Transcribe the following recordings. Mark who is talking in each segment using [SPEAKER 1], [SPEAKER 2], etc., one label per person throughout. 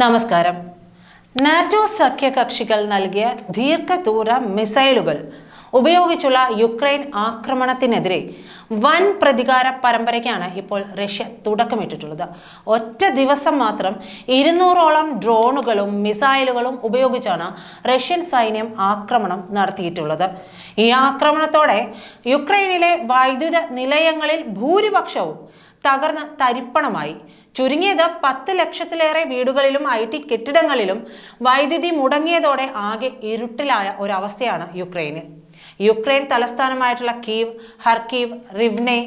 [SPEAKER 1] നമസ്കാരം. നാറ്റോ സഖ്യകക്ഷികൾ നൽകിയ ദീർഘദൂര മിസൈലുകൾ ഉപയോഗിച്ചുള്ള യുക്രൈൻ ആക്രമണത്തിനെതിരെ വൻ പ്രതികാര പരമ്പരയ്ക്കാണ് ഇപ്പോൾ റഷ്യ തുടക്കമിട്ടിട്ടുള്ളത്. ഒറ്റ ദിവസം മാത്രം ഇരുന്നൂറോളം ഡ്രോണുകളും മിസൈലുകളും ഉപയോഗിച്ചാണ് റഷ്യൻ സൈന്യം ആക്രമണം നടത്തിയിട്ടുള്ളത്. ഈ ആക്രമണത്തോടെ യുക്രൈനിലെ വൈദ്യുത നിലയങ്ങളിൽ ഭൂരിപക്ഷവും തകർന്ന് തരിപ്പണമായി. ചുരുങ്ങിയത് പത്ത് ലക്ഷത്തിലേറെ വീടുകളിലും ഐ ടി കെട്ടിടങ്ങളിലും വൈദ്യുതി മുടങ്ങിയതോടെ ആകെ ഇരുട്ടിലായ ഒരവസ്ഥയാണ് യുക്രൈന്. യുക്രൈൻ തലസ്ഥാനമായിട്ടുള്ള കീവ് ഹർക്കീവ് റിവ്നെ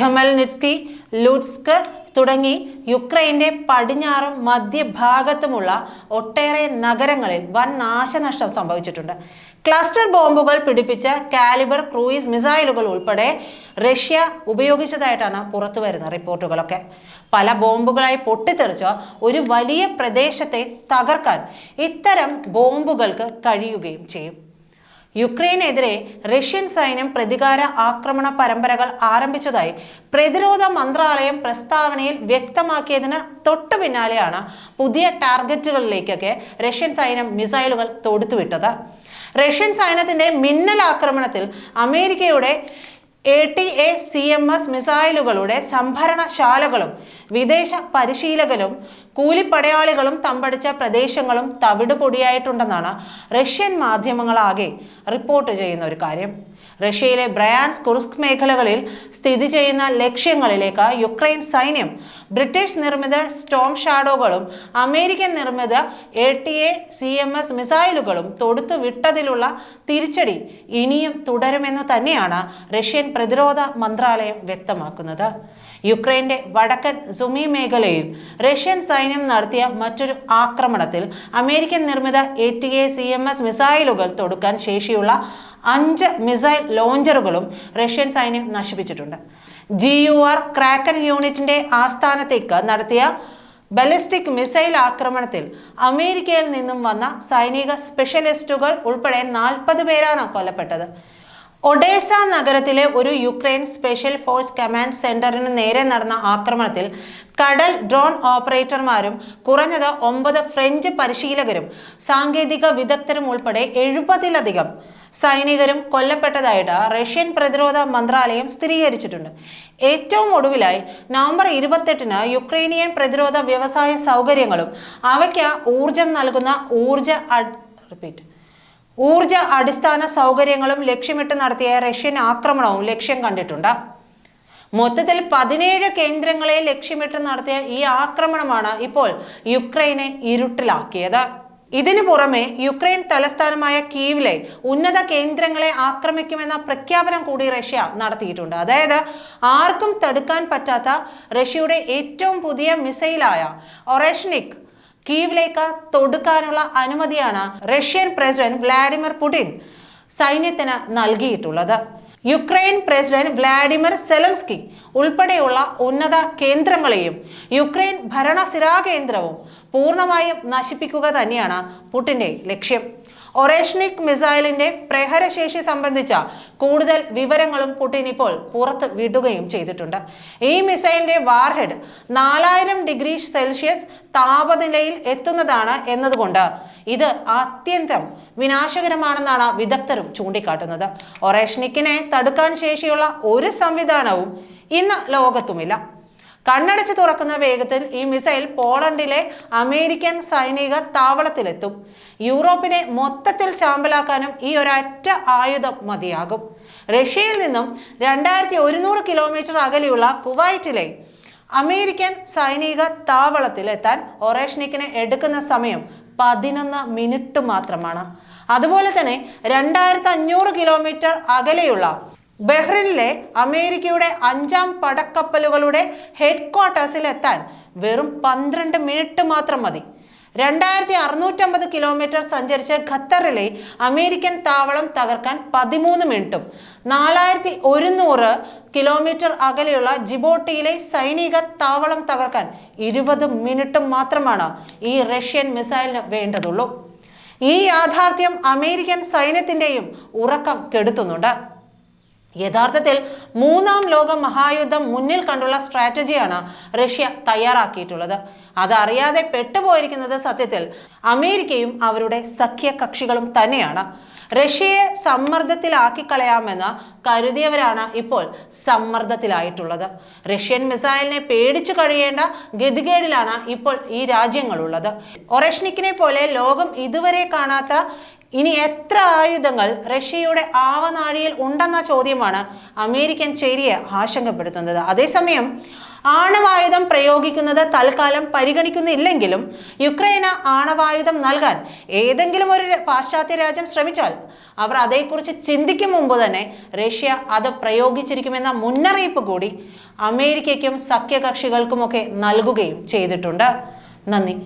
[SPEAKER 1] ഖമൽനിസ്കി ലുഡ്സ്ക് തുടങ്ങി യുക്രൈന്റെ പടിഞ്ഞാറും മധ്യഭാഗത്തുമുള്ള ഒട്ടേറെ നഗരങ്ങളിൽ വൻ നാശനഷ്ടം സംഭവിച്ചിട്ടുണ്ട്. ക്ലസ്റ്റർ ബോംബുകൾ പിടിപ്പിച്ച കാലിബർ ക്രൂയിസ് മിസൈലുകൾ ഉൾപ്പെടെ റഷ്യ ഉപയോഗിച്ചതായിട്ടാണ് പുറത്തു വരുന്ന റിപ്പോർട്ടുകളൊക്കെ. പല ബോംബുകളായി പൊട്ടിത്തെറിച്ച ഒരു വലിയ പ്രദേശത്തെ തകർക്കാൻ ഇത്തരം ബോംബുകൾക്ക് കഴിയുകയും ചെയ്യും. യുക്രൈനെതിരെ റഷ്യൻ സൈന്യം പ്രതികാര ആക്രമണ പരമ്പരകൾ ആരംഭിച്ചതായി പ്രതിരോധ മന്ത്രാലയം പ്രസ്താവനയിൽ വ്യക്തമാക്കിയതിന് തൊട്ടു പിന്നാലെയാണ് പുതിയ ടാർഗറ്റുകളിലേക്കൊക്കെ റഷ്യൻ സൈന്യം മിസൈലുകൾ തൊടുത്തുവിട്ടത്. റഷ്യൻ സൈന്യത്തിന്റെ മിന്നൽ ആക്രമണത്തിൽ അമേരിക്കയുടെ A T A C M S മിസൈലുകളുടെ സംഭരണശാലകളും വിദേശ പരിശീലകരും കൂലിപ്പടയാളികളും തമ്പടിച്ച പ്രദേശങ്ങളും തവിട് പൊടിയായിട്ടുണ്ടെന്നാണ് റഷ്യൻ മാധ്യമങ്ങളാകെ റിപ്പോർട്ട് ചെയ്യുന്ന ഒരു കാര്യം. റഷ്യയിലെ ബ്രയാൻസ് കുറുസ്ക് മേഖലകളിൽ സ്ഥിതി ചെയ്യുന്ന ലക്ഷ്യങ്ങളിലേക്ക് യുക്രൈൻ സൈന്യം ബ്രിട്ടീഷ് നിർമ്മിത സ്റ്റോം ഷാഡോകളും അമേരിക്കൻ നിർമ്മിത A T A C M S മിസൈലുകളും തൊടുത്തു വിട്ടതിലുള്ള തിരിച്ചടി ഇനിയും തുടരുമെന്ന് തന്നെയാണ് റഷ്യൻ പ്രതിരോധ മന്ത്രാലയം വ്യക്തമാക്കുന്നത്. യുക്രൈന്റെ വടക്കൻ സുമി മേഖലയിൽ റഷ്യൻ സൈന്യം നടത്തിയ മറ്റൊരു ആക്രമണത്തിൽ അമേരിക്കൻ നിർമ്മിത A T A C M S മിസൈലുകൾ തൊടുക്കാൻ ശേഷിയുള്ള അഞ്ച് മിസൈൽ ലോഞ്ചറുകളും റഷ്യൻ സൈന്യം നശിപ്പിച്ചിട്ടുണ്ട്. ജി യു ആർ ക്രാക്കൻ യൂണിറ്റിന്റെ ആസ്ഥാനത്തേക്ക് നടത്തിയ ബലിസ്റ്റിക് മിസൈൽ ആക്രമണത്തിൽ അമേരിക്കയിൽ നിന്നും വന്ന സൈനിക സ്പെഷ്യലിസ്റ്റുകൾ ഉൾപ്പെടെ നാൽപ്പത് പേരാണ് കൊല്ലപ്പെട്ടത്. ഒഡേസ നഗരത്തിലെ ഒരു യുക്രൈൻ സ്പെഷ്യൽ ഫോഴ്സ് കമാൻഡ് സെന്ററിന് നേരെ നടന്ന ആക്രമണത്തിൽ കടൽ ഡ്രോൺ ഓപ്പറേറ്റർമാരും കുറഞ്ഞത് ഒമ്പത് ഫ്രഞ്ച് പരിശീലകരും സാങ്കേതിക വിദഗ്ധരും ഉൾപ്പെടെ എഴുപതിലധികം സൈനികരും കൊല്ലപ്പെട്ടതായിട്ട് റഷ്യൻ പ്രതിരോധ മന്ത്രാലയം സ്ഥിരീകരിച്ചിട്ടുണ്ട്. ഏറ്റവും ഒടുവിലായി നവംബർ ഇരുപത്തെട്ടിന് യുക്രൈനിയൻ പ്രതിരോധ വ്യവസായ സൗകര്യങ്ങളും അവയ്ക്ക് ഊർജം നൽകുന്ന ഊർജ റിപ്പീറ്റ് ഊർജ അടിസ്ഥാന സൗകര്യങ്ങളും ലക്ഷ്യമിട്ട് നടത്തിയ റഷ്യൻ ആക്രമണവും ലക്ഷ്യം കണ്ടിട്ടുണ്ട്. മൊത്തത്തിൽ പതിനേഴ് കേന്ദ്രങ്ങളെ ലക്ഷ്യമിട്ട് നടത്തിയ ഈ ആക്രമണമാണ് ഇപ്പോൾ യുക്രൈനെ ഇരുട്ടിലാക്കിയത്. ഇതിനു പുറമെ യുക്രൈൻ തലസ്ഥാനമായ കീവിലെ ഉന്നത കേന്ദ്രങ്ങളെ ആക്രമിക്കുമെന്ന പ്രഖ്യാപനം കൂടി റഷ്യ നടത്തിയിട്ടുണ്ട്. അതായത് ആർക്കും തടുക്കാൻ പറ്റാത്ത റഷ്യയുടെ ഏറ്റവും പുതിയ മിസൈലായ ഒറേഷനിക് കീവിലേക്ക് തൊടുക്കാനുള്ള അനുമതിയാണ് റഷ്യൻ പ്രസിഡന്റ് വ്ളാഡിമിർ പുടിൻ സൈന്യത്തിന് നൽകിയിട്ടുള്ളത്. യുക്രൈൻ പ്രസിഡന്റ് വ്ളാഡിമിർ സെലൻസ്കി ഉൾപ്പെടെയുള്ള ഉന്നത കേന്ദ്രങ്ങളെയും യുക്രൈൻ ഭരണസിരാകേന്ദ്രവും പൂർണമായും നശിപ്പിക്കുക തന്നെയാണ് പുടിന്റെ ലക്ഷ്യം. ഒറേഷ്നിക് മിസൈലിന്റെ പ്രഹരശേഷി സംബന്ധിച്ച കൂടുതൽ വിവരങ്ങളും പുടിൻ ഇപ്പോൾ പുറത്ത് വിടുകയും ചെയ്തിട്ടുണ്ട്. ഈ മിസൈലിന്റെ വാർഹെഡ് നാലായിരം ഡിഗ്രി സെൽഷ്യസ് താപനിലയിൽ എത്തുന്നതാണ് എന്നതുകൊണ്ട് ഇത് അത്യന്തം വിനാശകരമാണെന്നാണ് വിദഗ്ധരും ചൂണ്ടിക്കാട്ടുന്നത്. ഒറേഷ്നിക്കിനെ തടുക്കാൻ ശേഷിയുള്ള ഒരു സംവിധാനവും ഇന്ന് ലോകത്തുമില്ല. കണ്ണടച്ച് തുറക്കുന്ന വേഗത്തിൽ ഈ മിസൈൽ പോളണ്ടിലെ അമേരിക്കൻ സൈനിക താവളത്തിലെത്തും. യൂറോപ്പിനെ മൊത്തത്തിൽ ചാമ്പലാക്കാനും ഈ ഒരൊറ്റ ആയുധം മതിയാകും. റഷ്യയിൽ നിന്നും രണ്ടായിരത്തി ഒരുന്നൂറ് കിലോമീറ്റർ അകലെയുള്ള കുവൈറ്റിലെ അമേരിക്കൻ സൈനിക താവളത്തിലെത്താൻ ഒറേഷ്നിക്കിന് എടുക്കുന്ന സമയം പതിനൊന്ന് മിനിറ്റ് മാത്രമാണ്. അതുപോലെ തന്നെ രണ്ടായിരത്തി അഞ്ഞൂറ് കിലോമീറ്റർ അകലെയുള്ള ബഹ്റിനിലെ അമേരിക്കയുടെ അഞ്ചാം പടക്കപ്പലുകളുടെ ഹെഡ് ക്വാർട്ടേഴ്സിൽ എത്താൻ വെറും പന്ത്രണ്ട് മിനിറ്റ് മാത്രം മതി. രണ്ടായിരത്തി അറുന്നൂറ്റമ്പത് കിലോമീറ്റർ സഞ്ചരിച്ച ഖത്തറിലെ അമേരിക്കൻ താവളം തകർക്കാൻ പതിമൂന്ന് മിനിറ്റും. നാലായിരത്തി ഒരുന്നൂറ് കിലോമീറ്റർ അകലെയുള്ള ജിബോട്ടിയിലെ സൈനിക താവളം തകർക്കാൻ ഇരുപത് മിനിറ്റും മാത്രമാണ് ഈ റഷ്യൻ മിസൈലിന് വേണ്ടതുള്ളൂ. ഈ യാഥാർത്ഥ്യം അമേരിക്കൻ സൈന്യത്തിന്റെയും ഉറക്കം കെടുത്തുന്നുണ്ട്. യഥാർത്ഥത്തിൽ മൂന്നാം ലോക മഹായുദ്ധം മുന്നിൽ കണ്ടുള്ള സ്ട്രാറ്റജിയാണ് റഷ്യ തയ്യാറാക്കിയിട്ടുള്ളത്. അതറിയാതെ പെട്ടുപോയിരിക്കുന്നത് സത്യത്തിൽ അമേരിക്കയും അവരുടെ സഖ്യകക്ഷികളും തന്നെയാണ്. റഷ്യയെ സമ്മർദ്ദത്തിലാക്കി കളയാമെന്ന് കരുതിയവരാണ് ഇപ്പോൾ സമ്മർദ്ദത്തിലായിട്ടുള്ളത്. റഷ്യൻ മിസൈലിനെ പേടിച്ചു കഴിയേണ്ട ഗതികേടിലാണ് ഇപ്പോൾ ഈ രാജ്യങ്ങളുള്ളത്. ഒറഷ്നിക്കിനെ പോലെ ലോകം ഇതുവരെ കാണാത്ത ഇനി എത്ര ആയുധങ്ങൾ റഷ്യയുടെ ആവനാഴിയിൽ ഉണ്ടെന്ന ചോദ്യമാണ് അമേരിക്കൻ ചേരിയെ ആശങ്കപ്പെടുത്തുന്നത്. അതേസമയം ആണവായുധം പ്രയോഗിക്കുന്നത് തൽക്കാലം പരിഗണിക്കുന്നില്ലെങ്കിലും യുക്രൈന് ആണവായുധം നൽകാൻ ഏതെങ്കിലും ഒരു പാശ്ചാത്യ രാജ്യം ശ്രമിച്ചാൽ അവർ അതേക്കുറിച്ച് ചിന്തിക്കും മുമ്പ് തന്നെ റഷ്യ അത് പ്രയോഗിച്ചിരിക്കുമെന്ന മുന്നറിയിപ്പ് കൂടി അമേരിക്കയ്ക്കും സഖ്യകക്ഷികൾക്കുമൊക്കെ നൽകുകയും ചെയ്തിട്ടുണ്ട്. നന്ദി.